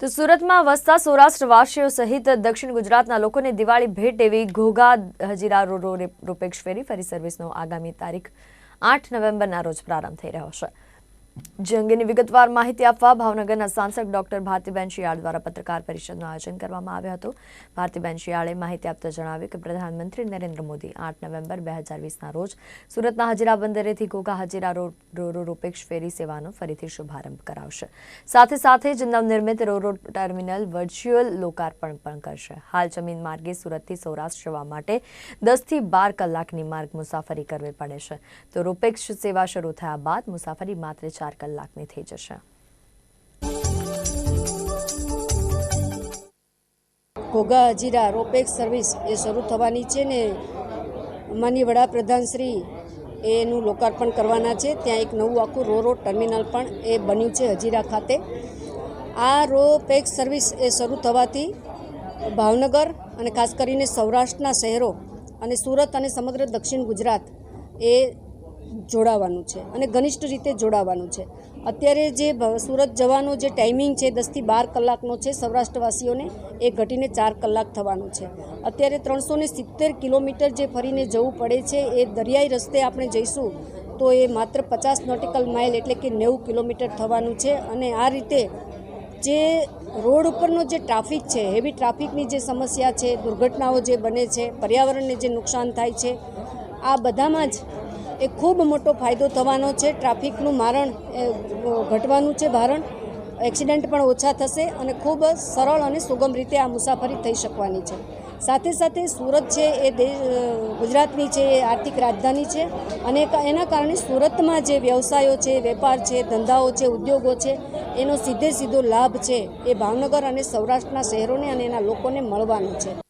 તો સુરતમાં વસતા સૌરાષ્ટ્રવાસીઓ સહિત દક્ષિણ ગુજરાતના લોકોને દિવાળી ભેટ એવી Ghogha Hazira ro ro ropax ferry ફરી સર્વિસનો આગામી તારીખ આઠ નવેમ્બરના રોજ પ્રારંભ થઈ રહ્યો છે. જે વિગતવાર માહિતી આપવા ભાવનગરના સાંસદ ડોક્ટર ભારતીબેન શિયાળ દ્વારા પત્રકાર પરિષદનું આયોજન કરવામાં આવ્યું હતું. ભારતીબેન શિયાળે માહિતી આપતા જણાવ્યું કે પ્રધાનમંત્રી નરેન્દ્ર મોદી આઠ નવેમ્બર બે હજાર રોજ સુરતના હજીરા બંદરેથી Ghogha Hazira ro ro ropax ferry સેવાનો ફરીથી શુભારંભ કરાવશે. સાથે સાથે જ નવનિર્મિત રોરો ટર્મિનલ વર્ચ્યુઅલ લોકાર્પણ પણ કરશે. હાલ જમીન માર્ગે સુરતથી સૌરાષ્ટ્ર જવા માટે દસથી બાર કલાકની માર્ગ મુસાફરી કરવી પડે છે. તો રૂપેક્ષ સેવા શરૂ થયા બાદ મુસાફરી માત્ર ચાર કલાકની થઈ જશે ઘોઘા હજીરા રોપેક્સ સર્વિસ એ શરૂ થવાની છે ને માનીય વડાપ્રધાન શ્રી એનું લોકાર્પણ કરવાના છે ત્યાં એક નવું આખું રો રો ટર્મિનલ પણ એ બન્યું છે હજીરા ખાતે આ રોપેક્સ સર્વિસ એ શરૂ થવાથી ભાવનગર અને ખાસ કરીને સૌરાષ્ટ્રના શહેરો અને સુરત અને સમગ્ર દક્ષિણ ગુજરાત એ જોડાવાનું છે અને ઘનિષ્ઠ રીતે જોડાવાનું છે. અત્યારે જે સુરત જવાનો જે ટાઈમિંગ છે દસથી બાર કલાકનો છે સૌરાષ્ટ્રવાસીઓને, એ ઘટીને ચાર કલાક થવાનું છે. અત્યારે ત્રણસો સિત્તેર કિલોમીટર જે ફરીને જવું પડે છે, એ દરિયાઈ રસ્તે આપણે જઈશું, તો એ માત્ર પચાસ નોટિકલ માઇલ એટલે કે નેવું કિલોમીટર થવાનું છે અને આ રીતે જે રોડ ઉપરનો જે ટ્રાફિક છે, હેવી ટ્રાફિકની જે સમસ્યા છે, દુર્ઘટનાઓ જે બને છે, પર્યાવરણને જે નુકસાન થાય છે, આ બધામાં જ એ ખૂબ મોટો ફાયદો થવાનો છે. ટ્રાફિકનું મારણ ઘટવાનું છે ભારણ એક્સિડન્ટ પણ ઓછા થશે અને ખૂબ સરળ અને સુગમ રીતે આ મુસાફરી થઈ શકવાની છે. સાથે સાથે સુરત છે એ દેશ ગુજરાતની છે, એ આર્થિક રાજધાની છે અને એના કારણે સુરતમાં જે વ્યવસાયો છે, વેપાર છે, ધંધાઓ છે, ઉદ્યોગો છે, એનો સીધે સીધો લાભ છે એ ભાવનગર અને સૌરાષ્ટ્રના શહેરોને અને એના લોકોને મળવાનો છે.